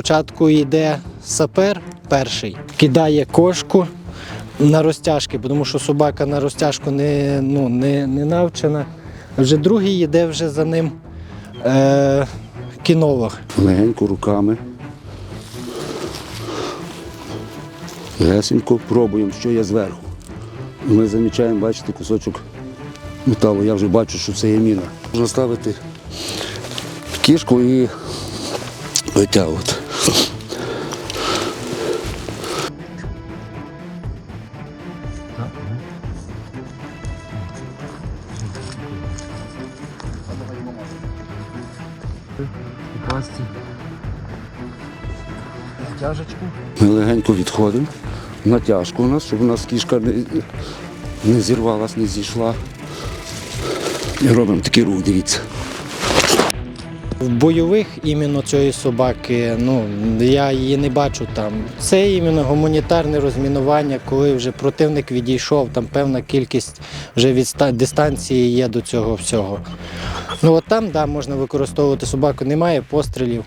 Спочатку йде сапер перший, кидає кошку на розтяжки, тому що собака на розтяжку не, ну, не, не навчена. Вже другий йде вже за ним е, кінолог. легенько руками. Лесенько пробуємо, що є зверху. Ми замічаємо, бачите, кусочок металу. Я вже бачу, що це є міна. Можна ставити кішку і витягувати. Тяжечку. Ми легенько відходимо. Натяжку у нас, щоб у нас кішка не, не зірвалась, не зійшла. І робимо такий рух, дивіться. В бойових іменно цієї собаки, ну я її не бачу там. Це іменно гуманітарне розмінування, коли вже противник відійшов, там певна кількість вже від дистанції є до цього всього. Ну от там да, можна використовувати собаку, немає пострілів.